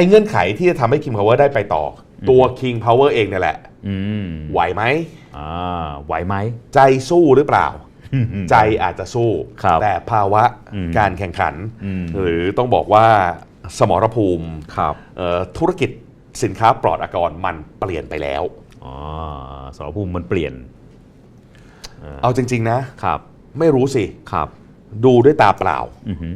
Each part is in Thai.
อ้เงื่อนไขที่จะทำให้ King Power ได้ไปต่ออตัว King Power เองเนี่ยแหละอืมไหวไหมอ่าไหวไหม ใจสู้หรือเปล่า ใจอาจจะสู้ ครับแต่ภาวะอืมการแข่งขัน อืม หรือต้องบอกว่าสมรภูมิครับเอ่อธุรกิจสินค้าปลอดอากรมันเปลี่ยนไปแล้ว อ๋อสรภูมิมันเปลี่ยนเอาจริง ๆ นะ ครับไม่รู้สิ ครับ ดูด้วยตาเปล่า อือหือ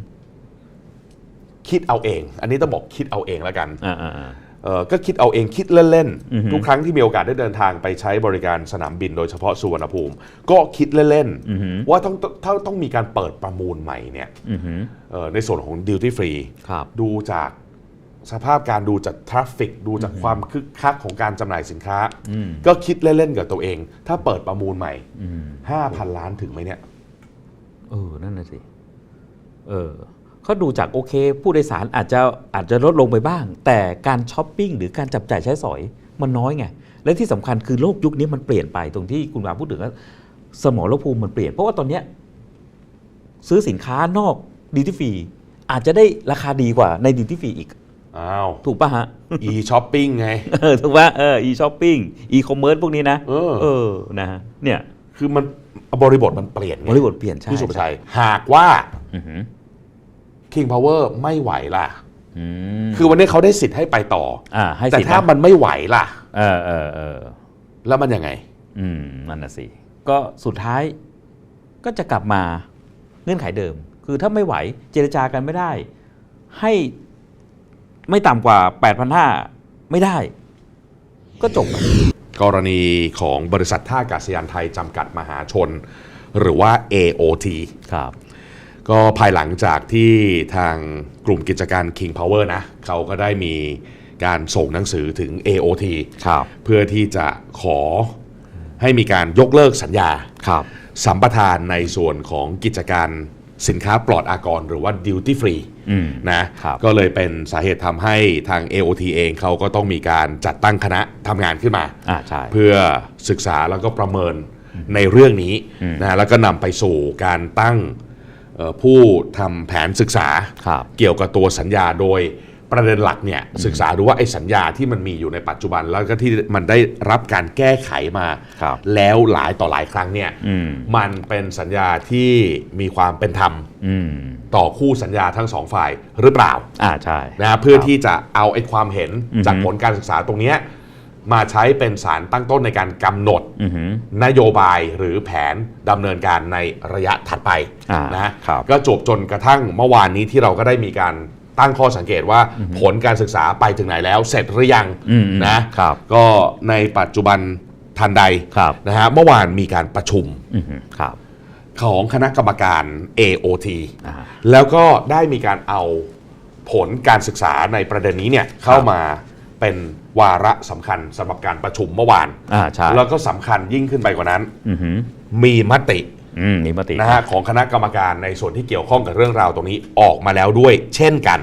คิดเอาเอง อันนี้ต้องบอกคิดเอาเองแล้วกันอ่าอ่าอ่าเอ่อก็คิดเอาเองคิดเล่นอือฮึๆทุกครั้งที่มีโอกาสได้เดินทางไปใช้บริการสนามบินโดยเฉพาะสุวรรณภูมิ ก็คิดเล่นอือหือๆว่าต้องถ้าต้องมีการเปิดประมูลใหม่เนี่ยอือหือเอ่อในส่วนของดิวตี้ฟรีครับดูจากสภาพการดูจากทราฟฟิกดูจากความคึกคักของการจำหน่ายสินค้าอืมก็คิดเล่นๆ กับตัวเอง ถ้าเปิดประมูลใหม่อืม5,000ล้านถึงไหมเนี่ย เออ นั่นน่ะสิ เออ เขาดูจากโอเค ผู้โดยสารอาจจะอาจจะลดลงไปบ้าง แต่การช้อปปิ้งหรือการจับจ่ายใช้สอยมันน้อยไงและที่สำคัญคือโลกยุคนี้มันเปลี่ยนไปตรงที่คุณวาพูดถึงว่าสมรภูมิมันเปลี่ยน เพราะว่าตอนเนี้ยซื้อสินค้านอกดิจิฟรีอาจจะได้ราคาดีกว่าในดิจิฟรีอีกอ้าวถูกป่ะฮะ e-shopping ไงเออถูกป่ะเออ e shopping e commerce พวกนี้นะเออเออนะฮะเนี่ยคือมันบริบทมันเปลี่ยนไงบริบทเปลี่ยนใช่พี่สุภชัยหากว่าอือหือ King Power ไม่ไหวล่ะอืมคือวันนี้เขาได้สิทธิ์ให้ไปต่ออ่าให้แต่สิทธิ์ถ้านะมันไม่ไหวล่ะ เออเออเออแล้วมันยังไง อืมนั่นน่ะสิ ก็สุดท้ายก็จะกลับมาเงื่อนไขเดิม คือถ้าไม่ไหวเจรจากันไม่ได้ ให้ไม่ต่ำกว่า 8,500 ไม่ได้ ก็จบอะกรณีของบริษัทท่าอากาศยานไทยจำกัดมหาชน หรือว่า AOT ครับ ก็ภายหลังจากที่ทางกลุ่มกิจการ King Power นะเขาก็ได้มีการส่งหนังสือถึง AOT ครับเพื่อที่จะขอให้มีการยกเลิกสัญญาครับสัมปทานในส่วนของกิจการสินค้าปลอดอากร หรือว่า duty free อืมนะครับก็เลยเป็นสาเหตุทำให้ทาง AOT เองเขาก็ต้องมีการจัดตั้งคณะทำงานขึ้นมาอ่าใช่เพื่อศึกษาแล้วก็ประเมินในเรื่องนี้นะแล้วก็นำไปสู่การตั้งเอ่อ ผู้ทำแผนศึกษาครับเกี่ยวกับตัวสัญญาโดยประเด็นหลักเนี่ยศึกษาดูว่าไอ้สัญญาที่มันมีอยู่ในปัจจุบันแล้วก็ที่มันได้รับการแก้ไขมาครับแล้วหลายต่อหลายครั้งเนี่ยอืมมันเป็นสัญญาที่มีความเป็นธรรมอืมต่อคู่สัญญาทั้งสองฝ่ายหรือเปล่าอ่าใช่นะฮะเพื่อที่จะเอาไอ้ความเห็นอือฮึจากผลการศึกษาตรงเนี้ย มาใช้เป็นสารตั้งต้นในการกำหนดอือหือนโยบายหรือแผนดำเนินการในระยะถัดไปอ่านะครับก็จบจนกระทั่งเมื่อวานนี้ที่เราก็ได้มีการตั้งข้อสังเกตว่าผลการศึกษาไปถึงไหนแล้ว เสร็จหรือยังอืมนะครับก็ในปัจจุบันทันใดครับนะฮะเมื่อวานมีการประชุมอือหือครับของคณะกรรมการ AOT อ่าแล้วก็ได้มีการเอาผลการศึกษาในประเด็นนี้เนี่ยเข้ามา เป็นวาระสำคัญสำหรับการประชุมเมื่อวาน อ่าใช่แล้วก็สำคัญยิ่งขึ้นไปกว่านั้น อือหือมีมติอืมมีมติ นะฮะของคณะกรรมการในส่วนที่เกี่ยวข้องกับเรื่องราวตรงนี้ออกมาแล้วด้วย เช่นกัน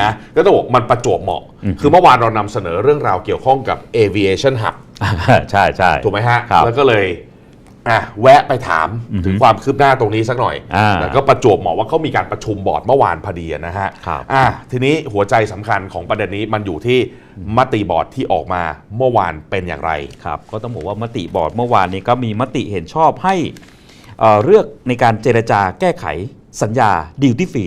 นะก็ต้องบอกมันประจวบเหมาะคือเมื่อวานเรานำเสนอเรื่องราวเกี่ยวข้องกับ aviation hub อ่าใช่ใช่ ถูกไหมฮะ ครับแล้วก็เลย อะแวะไปถามถึงความคืบหน้าตรงนี้สักหน่อยอ่าแล้วก็ประจวบเหมาะว่าเขามีการประชุมบอร์ดเมื่อวานพอดีนะฮะครับอะทีนี้หัวใจสำคัญของประเด็นนี้มันอยู่ที่มติบอร์ดที่ออกมาเมื่อวานเป็นอย่างไรครับ ก็ต้องบอกว่ามติบอร์ดเมื่อวานนี้ก็มีมติเห็นชอบให้เอ่อเลือกในการเจรจาแก้ไขสัญญาดิวตี้ฟรี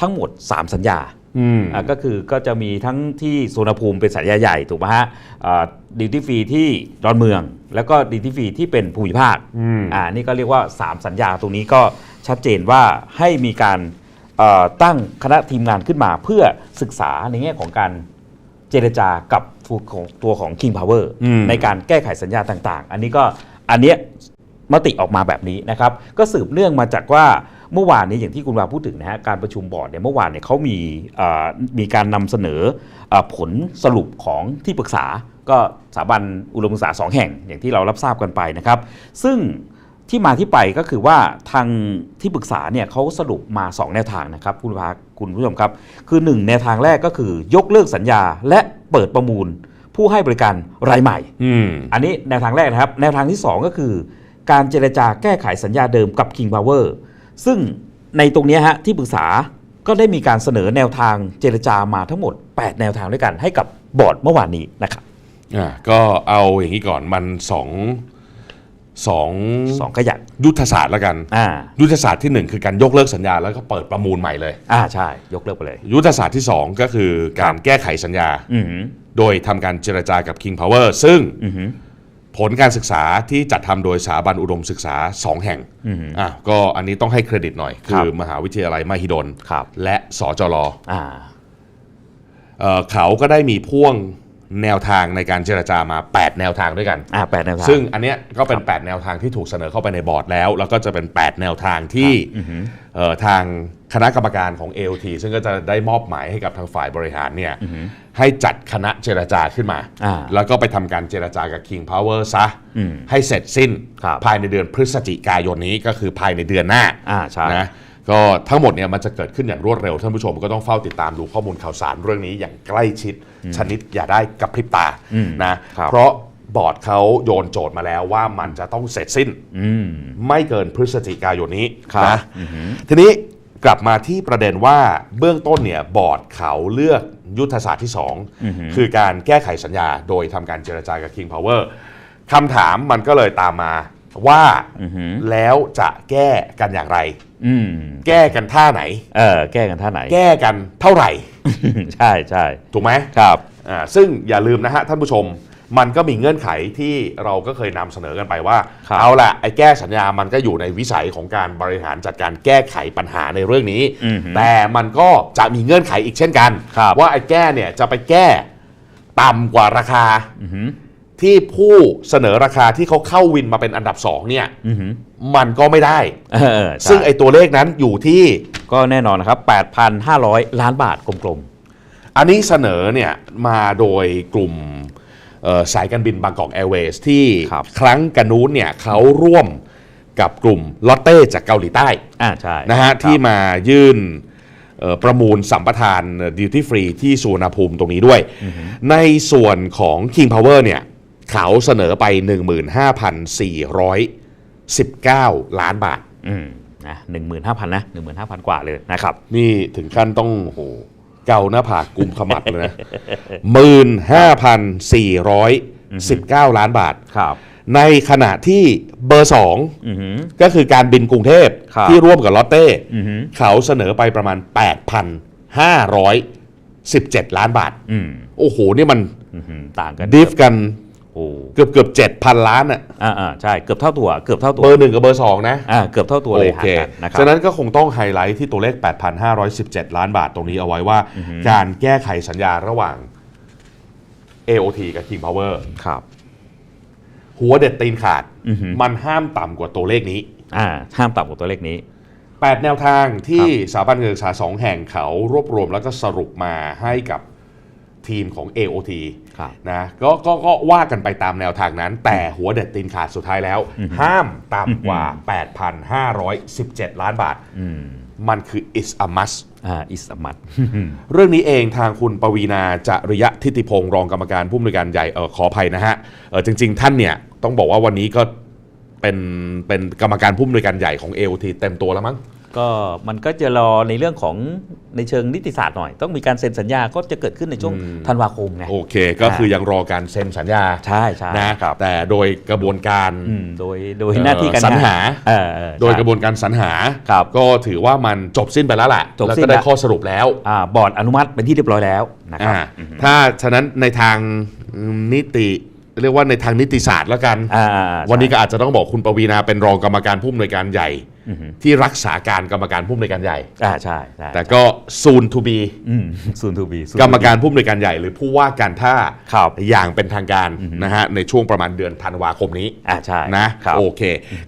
ทั้งหมด 3 สัญญาอืมอะก็คือก็จะมีทั้งที่สุวรรณภูมิเป็นสัญญาใหญ่ถูกไหมฮะดิวตี้ฟรีที่ดอนเมือง แล้วก็ดิวตี้ฟรีที่เป็นภูมิภาคอืม อ่านี่ก็เรียกว่า 3 สัญญาตรงนี้ก็ชัดเจนว่าให้มีการเอ่อตั้งคณะทีมงานขึ้นมาเพื่อศึกษาในแง่ของการเจรจากับตัวของตัวของ King Power อืม ในการแก้ไขสัญญาต่างๆ อันนี้ก็อันเนี้ย มติออกมาแบบนี้นะครับ ก็สืบเนื่องมาจากว่าเมื่อวานนี้อย่างที่คุณวาพูดถึงนะฮะการประชุมบอร์ดเนี่ยเมื่อวานเนี่ยเขามีเอ่อมีการนำเสนอเออผลสรุปของที่ปรึกษา ก็สถาบันอุดมศึกษาสองแห่งอย่างที่เรารับทราบกันไปนะครับ ซึ่งที่มาที่ไปก็คือว่าทางที่ปรึกษาเนี่ยเขาสรุปมา 2 แนวทางนะครับคุณภาคุณผู้ชมครับ คือ 1 แนวทางแรกก็คือยกเลิกสัญญาและเปิดประมูล ผู้ให้บริการรายใหม่อืมอันนี้แนวทางแรกนะครับ แนวทางที่ 2 ก็คือ การเจรจาแก้ไขสัญญาเดิมกับ King Power ซึ่งในตรงเนี้ยฮะที่ปรึกษาก็ได้มีการเสนอแนวทางเจรจามาทั้งหมด 8 แนวทางด้วยกันให้กับบอร์ดเมื่อวานนี้นะครับ อ่าก็เอาอย่างนี้ก่อนมันสองสองสองขยักยุทธศาสตร์แล้วกันอ่ายุทธศาสตร์ที่หนึ่งคือการยกเลิกสัญญาแล้วก็เปิดประมูลใหม่เลยอ่าใช่ ยกเลิกไปเลย ยุทธศาสตร์ที่สองก็คือการแก้ไขสัญญาอือหือโดยทำการเจรจากับ King Power ซึ่งอือหือผลการศึกษาที่จัดทำโดยสถาบันอุดมศึกษา 2 แห่งอะก็อันนี้ต้องให้เครดิตหน่อยครัคืบอมหาวิทยาลัยมหิดลครับและสจรอ่าเอ่อเขาก็ได้มีพ่วง แนวทางในการเจรจามา 8 แนวทางด้วยกันอ่าแปดแนวทางซึ่งอันเนี้ยก็เป็น 8 แนวทางที่ถูกเสนอเข้าไปในบอร์ดแล้ว แล้วก็จะเป็น 8 แนวทางที่เอ่อทางคณะกรรมการของ AOT ซึ่งก็จะได้มอบหมายให้กับทางฝ่ายบริหารเนี่ยให้จัดคณะเจรจาขึ้นมา อ่าแล้วก็ไปทำการเจรจากับ King Power ซะอืมให้เสร็จสิ้นครับ ภายในเดือนพฤศจิกายนนี้ก็คือภายในเดือนหน้า อ่าใช่ นะ ก็ทั้งหมดเนี่ยมันจะเกิดขึ้นอย่างรวดเร็วท่านผู้ชมก็ต้องเฝ้าติดตามดูข้อมูลข่าวสารเรื่องนี้อย่างใกล้ชิดชนิดอย่าได้กับพริบตานะครับเพราะบอร์ดเขาโยนโจทย์มาแล้วว่ามันจะต้องเสร็จสิ้นอืมไม่เกินพฤศจิกายนนี้ครับนะทีนี้กลับมาที่ประเด็นว่าเบื้องต้นเนี่ยบอร์ดเขาเลือกยุทธศาสตร์ที่ 2 คือการแก้ไขสัญญาโดยทำการเจรจากับ King Power คำถามมันก็เลยตามมา ว่าแล้วจะแก้กันอย่างไร อืมแก้กันท่าไหน เออแก้กันท่าไหน แก้กันเท่าไหร่ ใช่ใช่ถูกไหมครับอ่าซึ่งอย่าลืมนะฮะท่านผู้ชม มันก็มีเงื่อนไขที่เราก็เคยนำเสนอกันไปว่า ครับ เอาละไอ้แก้สัญญามันก็อยู่ในวิสัยของการบริหารจัดการแก้ไขปัญหาในเรื่องนี้ อือหือแต่มันก็จะมีเงื่อนไขอีกเช่นกัน ครับ ว่าไอ้แก้เนี่ยจะไปแก้ต่ำกว่าราคา อือหือ ที่ผู้เสนอราคาที่เขาเข้าวินมาเป็นอันดับสองเนี่ยอือหือมันก็ไม่ได้ เออใช่ซึ่งไอ้ตัวเลขนั้นอยู่ที่ ก็แน่นอนนะครับ 8,500 ล้านบาทกลมอันนี้เสนอเนี่ยมาโดยกลุ่มเอ่อสายการบินบางกอกแอร์เวย์ที่ครับครั้งกันนู้นเนี่ยเขาร่วมกับกลุ่มลอตเต้จากเกาหลีใต้ๆอ่าใช่นะฮะครับที่มายื่นเอ่อประมูลสัมปทานดิวตี้ฟรีที่สุวรรณภูมิตรงนี้ด้วย ในส่วนของ King Power เนี่ย เขาเสนอไป 15,419 ล้านบาทอืมนะหนึ่งหมื่นห้าพันนะหนึ่งหมื่นห้าพันกว่าเลยนะครับนี่ถึงขั้นต้องโอ้โหเกาหน้าผากกุมขมับเลยนะหมื่นห้าพันสี่ร้อยสิบเก้าล้านบาทครับ ในขณะที่เบอร์สองอือหือก็คือการบินกรุงเทพครับที่ร่วมกับลอตเต้อือหือเขาเสนอไปประมาณ 8,517 ล้านบาทอืมโอ้โห นี่มันอือหือต่างกันดิฟกัน โอ้เกือบเกือบเจ็ดพันล้านอะอ่าอ่าใช่เกือบเท่าตัวเกือบเท่าตัวเบอร์หนึ่งกับเบอร์สองนะอ่าเกือบเท่าตัวเลยโอห่าเคงกันนะครับฉะนั้นก็คงต้องไฮไลท์ที่ตัวเลข 8,517 ล้านบาทตรงนี้เอาไว้ว่า การแก้ไขสัญญาระหว่าง AOT กับ King Power ครับ หัวเด็ดตีนขาดอือหือมันห้ามต่ำกว่าตัวเลขนี้ อ่า ห้ามต่ำกว่าตัวเลขนี้ 8 แนวทางที่สถาบันการศึกษาสองแห่งเขารวบรวมแล้วก็สรุปมาให้กับ ทีมของ AOT ครับนะกก็ก็ว่ากันไปตามแนวทางนั้น แต่หัวเด็ดตีนขาดสุดท้ายแล้ว ห้ามต่ำกว่า 8,517 ล้านบาทอืมมันคือ is a must อ่าอิสมัตเรื่องนี้เองทางคุณปวีนาจริยะทิติพงศ์รองกรรมการผู้อำนวยการใหญ่เออขออภัยนะฮะเออจริง ๆ ท่านเนี่ยต้องบอกว่าวันนี้ก็เป็นเป็นกรรมการผู้อำนวยการใหญ่ของ AOT เต็มตัวแล้วมั้ง ก็มันก็จะรอในเรื่องของในเชิงนิติศาสตร์หน่อย ต้องมีการเซ็นสัญญาก็จะเกิดขึ้นในช่วงธันวาคมไง โอเค ก็คือยังรอการเซ็นสัญญาใช่ใช่นะครับแต่โดยกระบวนการอืมโดยโดยหน้าที่การสรรงนหาเออเออโดยใช่กระบวนการสรรหาครับก็ถือว่ามันจบสิ้นไปแล้วแหละจบแล้วสิ้นก็ได้แล้วข้อสรุปแล้วอ่าบอร์ดอนุมัติเป็นที่เรียบร้อยแล้วนะครับอ่าถ้าฉะนั้นในทางนิติเรียกว่าในทางนิติศาสตร์แล้วกันอ่าอ่าอ่าวันนี้ก็อาจจะต้องบอกคุณปวีนาเป็นรองกรรมการผู้อำนวยการใหญ่อือหือ ที่รักษาการกรรมการผู้อำนวยการใหญ่ อ่าใช่ใช่แต่ก็ soon to be อืมซูนทูบีกรรมการผู้อำนวยการใหญ่ หรือผู้ว่าการท่าครับอย่างเป็นทางการนะฮะในช่วงประมาณเดือนธันวาคมนี้อ่าใช่นะครับโอเค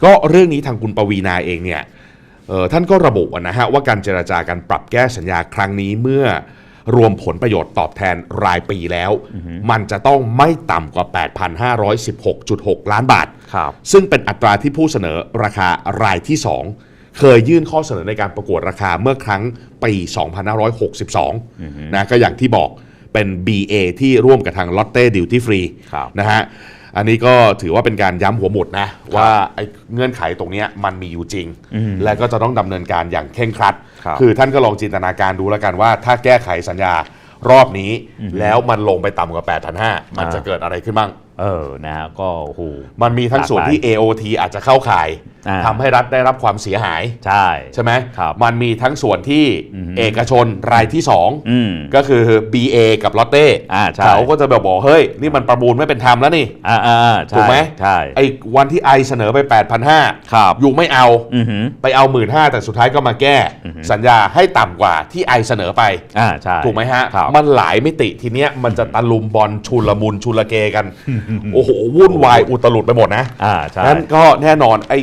ก็เรื่องนี้ทางคุณปวีนาเองเนี่ยเอ่อท่านก็ระบุนะฮะว่าการเจราจาการปรับแก้สัญญาครั้งนี้เมื่อ รวมผลประโยชน์ตอบแทนรายปีแล้ว มันจะต้องไม่ต่ำกว่า 8,516.6 ล้านบาท ครับ ซึ่งเป็นอัตราที่ผู้เสนอราคารายที่ 2 เคยยื่นข้อเสนอในการประกวดราคาเมื่อครั้งปี 2562 นะก็อย่างที่บอกเป็น BA ที่ร่วมกับทาง Lotte Duty Free ครับ นะฮะ อันนี้ก็ถือว่าเป็นการย้ำหัวหมุดนะ ว่าไอ้เงื่อนไขตรงเนี้ยมันมีอยู่จริง อืมและก็จะต้องดำเนินการอย่างเคร่งครัดครับอท่านก็ลองจินตนาการดูแล้วกันว่า ถ้าแก้ไขสัญญารอบนี้ แล้วมันลงไปต่ำกว่า8,500มันจะเกิดอะไรขึ้นบ้าง เออนะฮะก็โอ้โห มันมีทั้งส่วนที่ AOT อาจจะเข้าข่ายอ่า ทำให้รัฐได้รับความเสียหาย ใช่ ใช่ไหมครับมันมีทั้งส่วนที่อือฮึเอกชนรายที่2อืมก็คือ BA กับลอตเต้อ่าใช่ เขาก็จะแบบบอกเฮ้ย นี่มันประมูลไม่เป็นธรรมแล้วนี่อ่าอ่าอ่าใช่ถูกไหมใช่ ไอ้วันที่ไอเสนอไป 8,500ครับ อยู่ไม่เอา อือหือ ไปเอา 1 5ื่นแต่สุดท้ายก็มาแก้อือฮึสัญญาให้ต่ำกว่าที่ไอเสนอไป อ่าใช่ ถูกไหมฮะ ครับ มันหลายมิติทีเนี้ยมันจะตะลุมบอลชุลมุนชุลเกกันโอ้โห วุ่นวายอุตลุดไปหมดนะอ่าใช่นั้นก็แน่นอนไอ้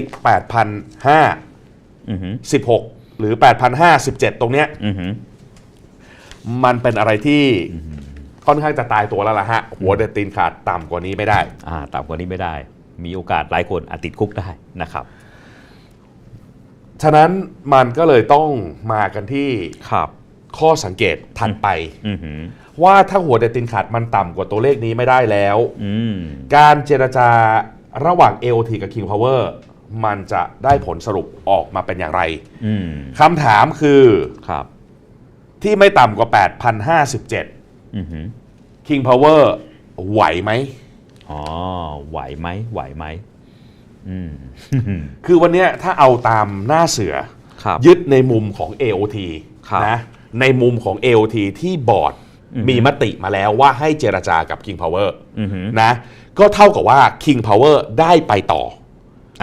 8,500อือหือ16หรือ8,500 17ตรงเนี้ย อือหือ มันเป็นอะไรที่ค่อนข้างจะตายตัวแล้วล่ะฮะ หัวเด็ดตีนขาดต่ำกว่านี้ไม่ได้ อ่าต่ำกว่านี้ไม่ได้ มีโอกาสหลายคนอาจติดคุกได้นะครับ ฉะนั้นมันก็เลยต้องมากันที่ครับ ข้อสังเกตถัดไป อือหือ ว่าถ้าหัวเด็ดตีนขาดมันต่ำกว่าตัวเลขนี้ไม่ได้แล้ว อืม การเจรจาระหว่าง AOT กับ King Power มันจะได้ผลสรุปออกมาเป็นอย่างไรอืม คำถามคือครับ ที่ไม่ต่ำกว่า 8,057 อือหือ King Power ไหวไหม อ๋อ ไหวไหม ไหวไหม อืม คือวันเนี้ยถ้าเอาตามหน้าเสือ ครับ ยึดในมุมของ AOT ครับ นะในมุมของ AOT ที่บอร์ดอือฮึ มีมติมาแล้วว่าให้เจรจากับ King Power อือหือนะก็เท่ากับว่า King Power ได้ไปต่อ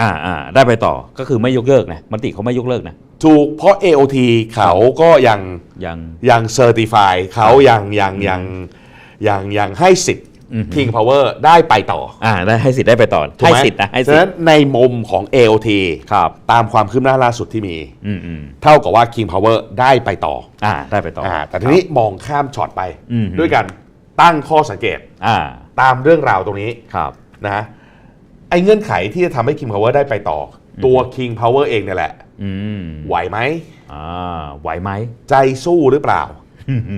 อ่าอ่าได้ไปต่อก็คือไม่ยกเลิกนะมติเขาไม่ยกเลิกนะถูกเพราะ AOT เขาก็ยังยังยังเซอร์ติฟายเขายังยังยังยังยังให้สิทธิ์อือฮึ King Power ได้ไปต่ออ่าได้ให้สิทธิ์ได้ไปต่อถูกให้ไหมสิทธิ์นะให้สิฉะทนั้นธิ์ในมุมของ AOT ครับตามความคืบหน้าล่าสุดที่มีอืมอืมเท่ากับว่า King Power ได้ไปต่ออ่าได้ไปต่ออ่าแต่ทีนี้มองข้ามช็อตไปอืมด้วยกันตั้งข้อสังเกตอ่าตามเรื่องราวตรงนี้ครับนะไอ้เงื่อนไขที่จะทำให้ King Power ได้ไปต่ออตัว King Power เองเนี่ยแหละอืมไหวไหมอ่าไหวไหม ใจสู้หรือเปล่า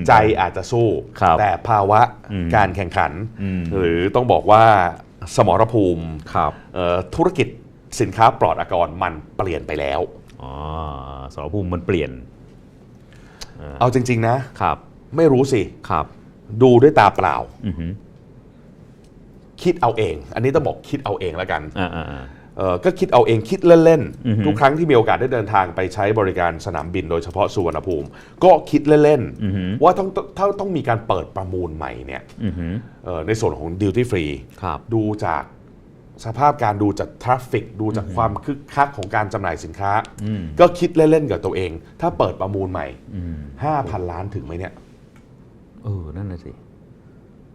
ใจอาจจะสู้ ครับแต่ภาวะอืมการแข่งขัน อืม หรือต้องบอกว่าสมรภูมิครับเอ่อธุรกิจสินค้าปลอดอากรมันเปลี่ยนไปแล้ว อ๋อสารภูมิมันเปลี่ยนเอาจริง ๆ นะ ครับไม่รู้สิ ครับดูด้วยตาเปล่า อือหือคิดเอาเอง อันนี้ต้องบอกคิดเอาเองแล้วกัน อ่าอ่าอ่าเอ่อ ก็คิดเอาเองคิดเล่นอือฮึๆทุกครั้งที่มีโอกาสได้เดินทางไปใช้บริการสนามบินโดยเฉพาะสุวรรณภูมิ ก็คิดเล่นอือหือๆว่าต้องถ้าต้องมีการเปิดประมูลใหม่เนี่ยอือหือเอ่อในส่วนของดิวตี้ฟรีครับดูจากสภาพการดูจากทราฟฟิกดูจากความคึกคักของการจำหน่ายสินค้าอืมก็คิดเล่นๆ กับตัวเอง ถ้าเปิดประมูลใหม่อืม5,000ล้านถึงไหมเนี่ย เออ นั่นน่ะสิ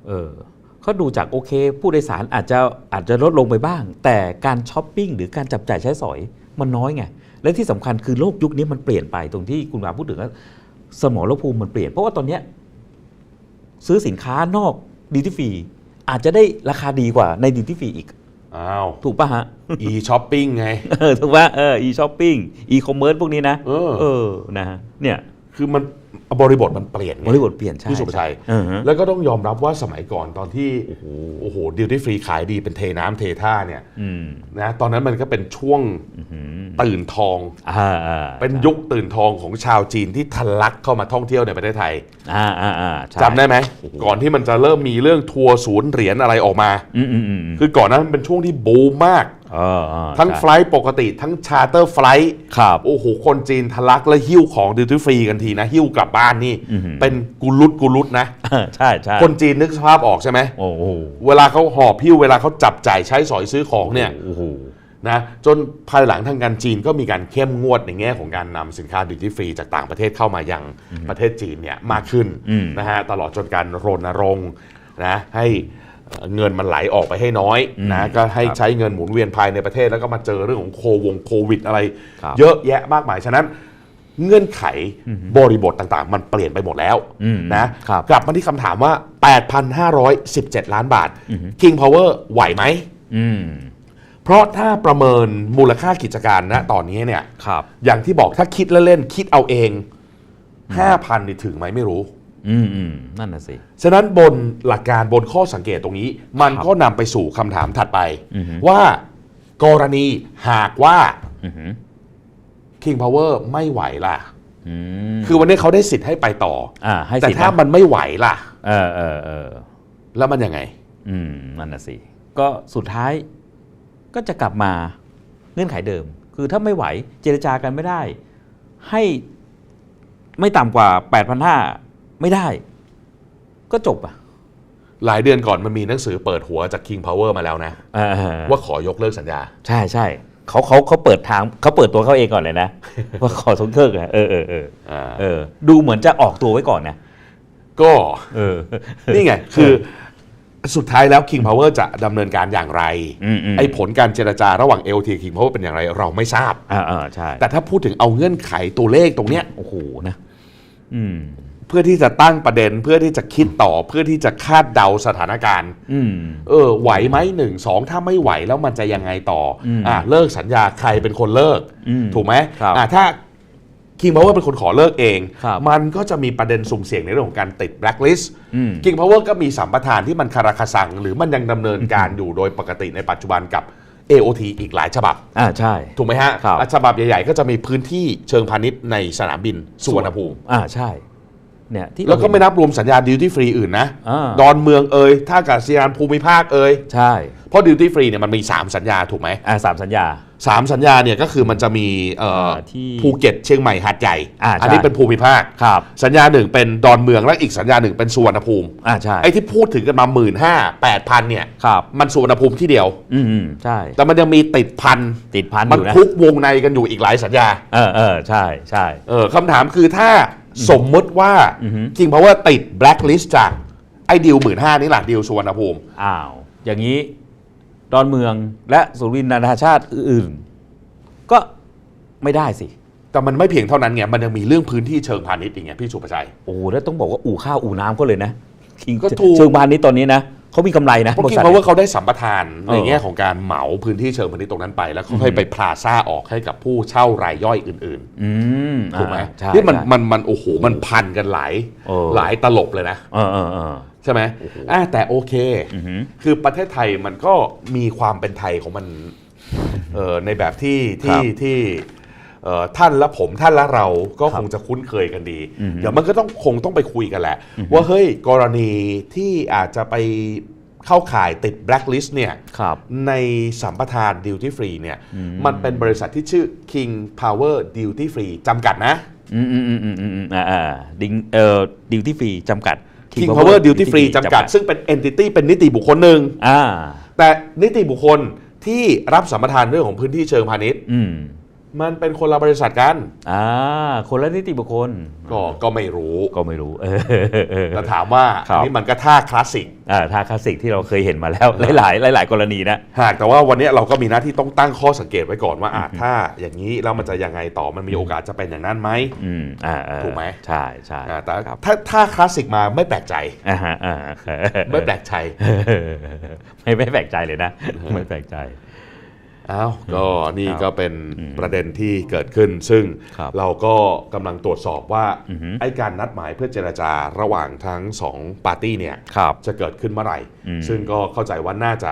เออ เขาดูจากโอเค ผู้โดยสารอาจจะอาจจะลดลงไปบ้าง แต่การช้อปปิ้งหรือการจับจ่ายใช้สอยมันน้อยไง และที่สำคัญคือโลกยุคนี้มันเปลี่ยนไปตรงที่คุณวาพูดถึงว่าสมรภูมิมันเปลี่ยน เพราะว่าตอนเนี้ยซื้อสินค้านอกดิจิฟรีอาจจะได้ราคาดีกว่าในดิจิฟรีอีกอ้าวถูกป่ะฮะ e shopping ไงเออถูกป่ะเออ e shopping e commerce พวกนี้นะ เออเออนะฮะเนี่ย คือมันบริบทมันเปลี่ยนไงบริบทเปลี่ยนใช่พี่สุภชัยเออฮะแล้วก็ต้องยอมรับว่าสมัยก่อนตอนที่ โอ้โหดิวตี้ฟรีขายดีเป็นเทน้ำเทท่าเนี่ยอืมนะตอนนั้นมันก็เป็นช่วงอื้อหือตื่นทองอ่าอ่าเป็นยุคตื่นทองของชาวจีนที่ทะลักเข้ามาท่องเที่ยวในประเทศไทยอ่าอ่าอ่าใช่จำได้ไหม ก่อนที่มันจะเริ่มมีเรื่องทัวร์ศูนย์เหรียญอะไรออกมาอืมอืมอืมอืมคือก่อนหนานั้นมันเป็นช่วงที่บูมมากเออเออ ทั้งใช่ไฟลท์ปกติทั้งชาร์เตอร์ไฟลท์ครับโอ้โห คนจีนทะลักและหิ้วของดิวตี้ฟรีกันทีนะ หิ้วกลับบ้านนี่อือหือเป็นกุลุดกุลุดนะ ใช่ใช่คนจีนนึกสภาพออกใช่ไหมโอ้โหเวลาเขาหอบหิ้วเวลาเขาจับจ่ายใช้สอยซื้อของเนี่ยโอ้โหนะจนภายหลังทางการจีนก็มีการเข้มงวดในแง่ของการนำสินค้าดิวตี้ฟรีจากต่างประเทศเข้ามายังประเทศจีนเนี่ยมากขึ้นอืมนะฮะตลอดจนการรณรงค์นะให้ เอ่อเงินมันไหลออกไปให้น้อยนะก็ให้ใช้เงินหมุนเวียนภายในประเทศแล้วก็มาเจอเรื่องของโควงโควิดอะไรครับเยอะแยะมากมายฉะนั้นเงื่อนไขบริบทต่างๆ มันเปลี่ยนไปหมดแล้วอืมนะครับกลับมาที่คำถามว่า 8,517 ล้านบาท King Power ไหวไหมอืมเพราะถ้าประเมินมูลค่ากิจการณตอนนี้เนี่ยครับอย่างที่บอกถ้าคิดเล่นๆคิดเอาเอง 5,000นี่ถึงไหมไม่รู้ อืมอืมนั่นน่ะสิ ฉะนั้นบนหลักการบนข้อสังเกตตรงนี้ มันครับก็นำไปสู่คำถามถัดไป อือฮึ ว่ากรณีหากว่า อือหือ King Power ไม่ไหวล่ะ อืมคือวันนี้เขาได้สิทธิ์ให้ไปต่ออ่าให้แต่สิทธิ์ถ้านะมันไม่ไหวล่ะ เออเออเออแล้วมันยังไง อืมนั่นน่ะสิก็สุดท้ายก็จะกลับมาเงื่อนไขเดิม คือถ้าไม่ไหวเจรจากันไม่ได้ ให้ไม่ต่ำกว่า 8,500 ไม่ได้ ก็จบอะ หลายเดือนก่อนมันมีหนังสือเปิดหัวจาก King Power มาแล้วนะเออว่าขอยกเลิกสัญญา ใช่ใช่เขาเขาเขาเปิดทางเขาเปิดตัวเขาเองก่อนเลยนะ ว่าขอสงเคิกอะเออเออเอออ่าเออ ดูเหมือนจะออกตัวไว้ก่อนนะ ก็เออนี่ไง คือสุดท้ายแล้ว King Power จะดำเนินการอย่างไรอืมอืมไอ้ผลการเจรจาระหว่าง LT King Power เป็นอย่างไร เราไม่ทราบอ่าอ่าใช่แต่ถ้าพูดถึงเอาเงื่อนไขตัวเลขตรงเนี้ยโอ้โหนะ อืมเพื่อที่จะตั้งประเด็น เพื่อที่จะคิดต่อเพื่อที่จะคาดเดาสถานการณ์ อืม เออไหวไหมหนึ่งสองถ้าไม่ไหวแล้วมันจะยังไงต่ออมอ่าเลิกสัญญาใครเป็นคนเลิก อืมถูกไหมครับอ่าถ้า King Power เป็นคนขอเลิกเอง ครับ มันก็จะมีประเด็นสุ่มเสี่ยงในเรื่องของการติด blacklist อืม King Power ก็มีสัมปทานที่มันคาราคาซัง หรือมันยังดำเนินการอยู่โดยปกติในปัจจุบันกับ AOT อีกหลายฉบับ อ่าใช่ ถูกไหมฮะครับและฉบับใหญ่ๆ ก็จะมีพื้นที่เชิงพาณิชย์ในสนามบินสุวรรณภูมิ อ่าใช่ เนี่ยที่แล้วก็ไม่นับรวมสัญญาดิวตี้ฟรีอื่นนะอ่าดอนเมืองเอ่ยท่าอากาศยานภูมิภาคเอ่ยใช่ เพราะดิวตี้ฟรีเนี่ยมันมี 3 สัญญาถูกไหมอ่าสามสัญญาสามสัญญาเนี่ยก็คือมันจะมีเอ่ออ่าที่ภูเก็ตเชียงใหม่หาดใหญ่อ่าใช่นนี้เป็นภูมิภาคครับสัญญาหนึ่งเป็นดอนเมืองและอีกสัญญาหนึ่งเป็นสุวรรณภูมิอ่าใช่ไอ้ที่พูดถึงกันมาหมื่นห้าแปดพันเนี่ยครับมันสุวรรณภูมิที่เดียว อืมอืมใช่ แต่มันยังมีติดพันติดพันอมันยู่นะคุกวงในกันอยู่อีกหลายสัญญา เออเออใช่ใช่เออคำถามคือถ้า สมมติว่าอือฮึ King Power ติด blacklist จากไอ้ดิวหมื่นห้านี่แหละดิวสุวรรณภูมิอ้าว อย่างนี้ดอนเมืองและสุรินทร์นานาชาติอื่นๆก็ไม่ได้สิ แต่มันไม่เพียงเท่านั้นไงมันยังมีเรื่องพื้นที่เชิงพาณิชย์อย่างเงี้ยพี่สุภชัยโอ้แล้วต้องบอกว่าอู่ข้าวอู่น้ำก็เลยนะคิงก็ถูกเชิงพาณิชย์ตอนนี้นะ เขามีกำไรนะเพราะบริ King ษัท Power เขาได้สัมปทานเออในแง่ของการเหมาพื้นที่เชิงพาณิชย์ตรงนั้นไป แล้วค่อยๆไปพลาซ่าออกให้กับผู้เช่ารายย่อยอื่นอืมๆถูกไหมอ่าใช่ที่มันใช่มันมันโอ้โหมันพันกันหลายเออหลายตลบเลยนะเออเออเออใช่ไหมอะแต่โอเคอือหือคือประเทศไทยมันก็มีความเป็นไทยของมันเอ่อในแบบที่ครัที่บที่เอ่อ ท่านและผมท่านและเราก็ครับคงจะคุ้นเคยกันดีอือฮึเดี๋ยวมันก็ต้องคงต้องไปคุยกันแหละ ว่าเฮ้ยกรณีที่อาจจะไปเข้าข่ายติด blacklist เนี่ยครับในสัมปทาน duty free เนี่ยมันเป็นบริษัทที่ชื่อ King Power Duty Free จำกัดนะ อืมอืมอืมอืมอืมอืมอ่าอ่าดิงเอ่อดิวตี้ฟรีจำกัด King Power Duty Free จำกัด ซึ่งเป็น entity เป็นนิติบุคคลหนึ่งอ่าแต่นิติบุคคลที่รับสัมปทานเรื่องของพื้นที่เชิงพาณิชย์อื มมันเป็นคนละบริษัทกันอ่าคนละนิติบุคคล ก็ก็ไม่รู้ก็ไม่รู้เออเออแล้วถามว่าครับอันนี้มันก็ท่าคลาสสิกอ่าท่าคลาสสิกที่เราเคยเห็นมาแล้วหลายหลาย ๆ หลาย ๆ กรณีนะหากแต่ว่าวันนี้เราก็มีหน้าที่ต้องตั้งข้อสังเกตไว้ก่อนว่าอาถ้าอย่างนี้แล้วมันจะยังไงต่อมันมีโอกาสจะเป็นอย่างนั้นไหมอืมอ่าเออถูกไหมใช่ใช่อ่าแต่ครับถ้าถ้าคลาสสิกมาไม่แปลกใจอ่าฮะอ่าไม่แปลกใจไม่ไม่แปลกใจเลยนะ ไม่แปลกใจ อ้าวก็นี่ครับก็เป็นประเด็นที่เกิดขึ้น ซึ่งครับเราก็กำลังตรวจสอบว่าอือฮึไอ้การนัดหมายเพื่อเจรจาระหว่างทั้งสองปาร์ตี้เนี่ยครับจะเกิดขึ้นเมื่อไหร่อืมซึ่งก็เข้าใจว่าน่าจะ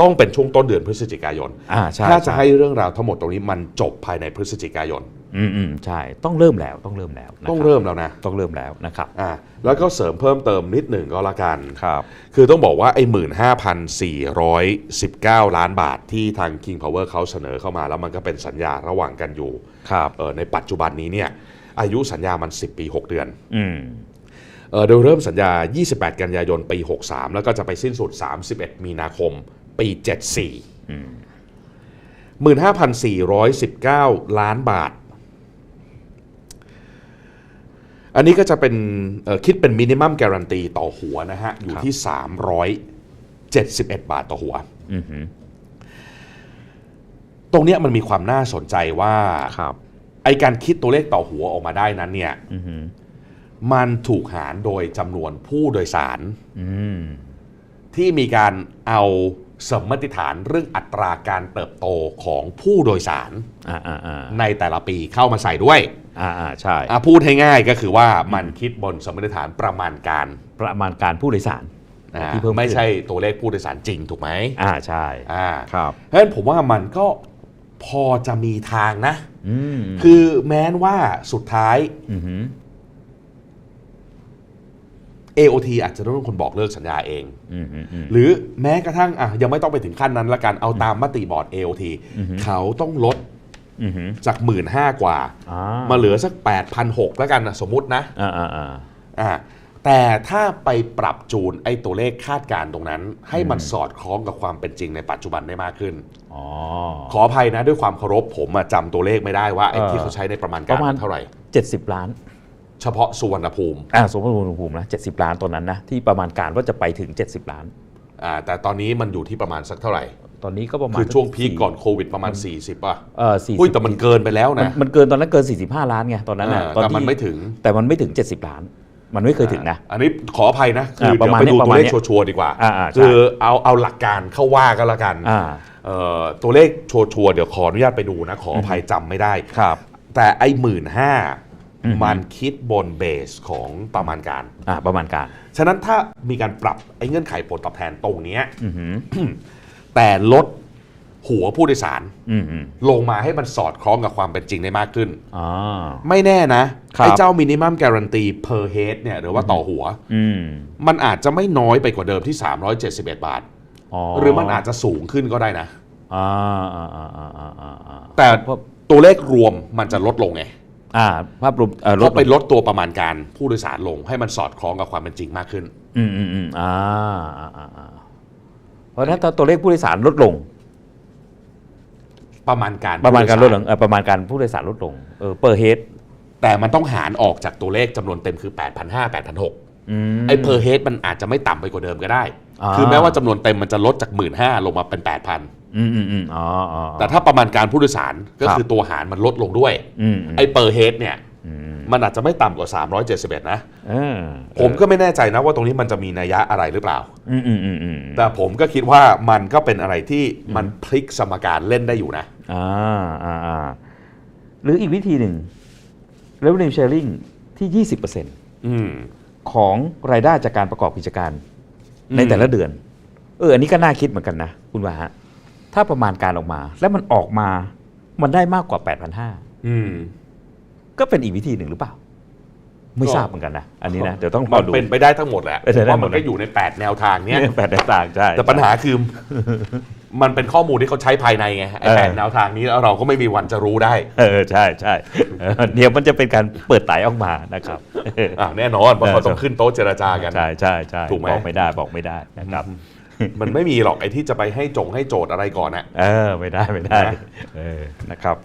ต้องเป็นช่วงต้นเดือนพฤศจิกายนอ่าใช่ถ้าจะช่ให้เรื่องราวทั้งหมดตรงนี้มันจบภายในพฤศจิกายน อืมอืมใช่ต้องเริ่มแล้วต้องเริ่มแล้วนะคบต้องเริ่มแล้วนะต้องเริ่มแล้วนะครับ อ่าแล้วก็เสริมเพิ่มเติมนิดหนึ่งก็แล้วกัน ครับ คือต้องบอกว่าไอ้หมื่นห้าพันสี่ร้อยสิบเก้าล้านบาทที่ทาง King Power เขาเสนอเข้ามาแล้วมันก็เป็นสัญญาระหว่างกันอยู่ครับ เอ่อในปัจจุบันนี้เนี่ยอายุสัญญามัน 10 ปี 6 เดือนอืม เอ่อโดยเริ่มสัญญา 28 กันยายนปี 63 แล้วก็จะไปสิ้นสุด 31 มีนาคมปี 74 อืม 15,419 ล้านบาท อันนี้ก็จะเป็นเอ่อคิดเป็นมินิมัมการันตีต่อหัวนะฮะ อยู่ที่ 371 บาทต่อหัวอืมฮึตรงเนี้ยมันมีความน่าสนใจว่าครับไอการคิดตัวเลขต่อหัวออกมาได้นั้นเนี่ยอืมฮึมันถูกหารโดยจำนวนผู้โดยสารอืมที่มีการเอาสมมติฐานเรื่องอัตราการเติบโตของผู้โดยสารอ่าอ่าอ่าในแต่ละปีเข้ามาใส่ด้วย อ่าอ่าใช่อะพูดให้ง่ายก็คือว่ามันคิดบนสมมติฐานประมาณการประมาณการผู้โดยสารอ่าที่เพิ่มขึ้นไม่ใช่ตัวเลขผู้โดยสารจริงถูกไหมอ่าใช่อ่าครับเพราะฉะนั้นผมว่ามันก็พอจะมีทางนะอืมคือแม้นว่าสุดท้ายอือหือ AOT อาจจะต้องเป็นคนบอกเลิกสัญญาเองอืมอืมอืมหรือแม้กระทั่งอะยังไม่ต้องไปถึงขั้นนั้นละกันเอาตามมติบอร์ด AOT เขาต้องลดอือหือ จาก1 5ื่นกว่าอ่า มาเหลือสัก8,600แล้วกันนะสมมุตินะอ่าอ่าอ่าอ่าแต่ถ้าไปปรับจูนไอ้ตัวเลขคาดการณ์ตรงนั้น ให้มันสอดคล้องกับความเป็นจริงในปัจจุบันได้มากขึ้นอ๋อขออภัยนะด้วยความเคารพผมอะจำตัวเลขไม่ได้ว่าไอ้เออที่เขาใช้ในประมาณปการระมาณเท่าไหร่เจ็ดสิบล้าน เฉพาะสุวรรณภูมิอ่าสมมติอุณหภูมินะเจ็ดสิบล้านตอนนั้นนะที่ประมาณการว่าจะไปถึง 70 ล้านอ่าแต่ตอนนี้มันอยู่ที่ประมาณสักเท่าไหร่ ตอนนี้ก็ประมาณคือช่วงพีคสี่ก่อนโควิดประมาณ 40 ป่ะเออสี่อุ้ยแต่มันเกินไปแล้วมันนะมันเกินตอนนั้นเกิน 45 ล้านไงตอนนั้นนะเออตอนแต่ที่มันไม่ถึงแต่มันไม่ถึง 70 ล้าน มันไม่เคยถึงนะ อันนี้ขออภัยนะคืออ่าประเดี๋ยวมาณไปดูเนี้ยประตัวมาณเลขเนี้ยชัวร์ๆดีกว่าอ่าอ่าใช่คือเอาเอาหลักการเข้าว่ากันละกันอ่าเอ่อตัวเลขชัวร์ๆเดี๋ยวขออนุญาตไปดูนะขออภัยจำไม่ได้ครับ แต่ไอ้หมื่นห้าอือฮึมันคิดบนเบสของประมาณการ อ่าประมาณการ ฉะนั้นถ้ามีการปรับไอ้เงื่อนไขผลตอบแทนตรงเนี้ยอือหือ แต่ลดหัวผู้โดยสาร อืมอืมลงมาให้มันสอดคล้องกับความเป็นจริงได้มากขึ้น อ่า ไม่แน่นะครับไอ้เจ้ามินิมัมการันตี per head เนี่ยหรือว่าต่อหัว อืมมันอาจจะไม่น้อยไปกว่าเดิมที่ 371 บาท อ๋อหรือมันอาจจะสูงขึ้นก็ได้นะ อ่าอ่าอ่าอ่าอ่าอ่าอ่าแต่ตัวเลขรวมมันจะลดลงไงอ่าภาพรวมเอ่อลลดดไปลดตัวประมาณการผู้โดยสารลง ให้มันสอดคล้องกับความเป็นจริงมากขึ้น อืมอืมอืมอ่าอ่าอ่าอ่า เพราะฉะนั้นถ้าตัวเลขผู้โดยสารลดลง ประมาณการประมาณการลผู้ดโยลงเอ่อประมาณการผู้โดยสารลดลงเออ per head แต่มันต้องหารออกจากตัวเลขจำนวนเต็มคือ 8,500 8,600อืม ไอ้ per head มันอาจจะไม่ต่ำไปกว่าเดิมก็ได้ อ่า คือแม้ว่าจำนวนเต็มมันจะลดจาก 15,000ลงมาเป็น 8,000 อืมอืมอืมอ๋ออ๋อแต่ถ้าประมาณการผู้โดยสารก็ครับคือตัวหารมันลดลงด้วย อืมอืมไอ้ per head เนี่ยอื มมันอาจจะไม่ต่ำกว่า 371 นะเออผมก็ไม่แน่ใจนะว่าตรงนี้มันจะมีนัยยะอะไรหรือเปล่าอืมอืมอืมอืมแต่ผมก็คิดว่ามันก็เป็นอะไรที่มันพลิกสมการเล่นได้อยู่นะอ่าอ่าอ่าหรืออีกวิธีหนึ่ง revenue sharing ที่ 20%อืมของรายได้จากการประกอบกิจการอืมในแต่ละเดือน เออ อันนี้ก็น่าคิดเหมือนกันนะ คุณว่าฮะ ถ้าประมาณการออกมา แล้วมันออกมา มันได้มากกว่า 8,500อืม ก็เป็นอีกวิธีหนึ่งหรือเปล่า ไม่ทราบเหมือนกันนะ อันนี้นะเดี๋ยวต้องรมัอนดู เป็นไปได้ทั้งหมดแหละเป็นไปได้ว่าหมมัดนเลย ก็อยู่ใน 8 แนวทางเนี้ยแปดต่างๆใช่ แต่ปัญหาคือ มันเป็นข้อมูลที่เขาใช้ภายในไงไอ้เออ แปดแนวทางนี้แล้วเราก็ไม่มีวันจะรู้ได้เออใช่ใช่เออเดี๋ยวมันจะเป็นการเปิดไตออกมานะครับ อะแน่นอนเพราะเออเขาต้องขึ้นโต๊ะเจรจากัน ใช่ใช่ใช่ถูกไหม บอกไม่ได้บอกไม่ได้นะครับมันไม่มีหรอกไอ้ที่จะไปให้จงให้โจทย์อะไรก่อนอะ เออไม่ได้ไม่ได้นะ เออนะครับ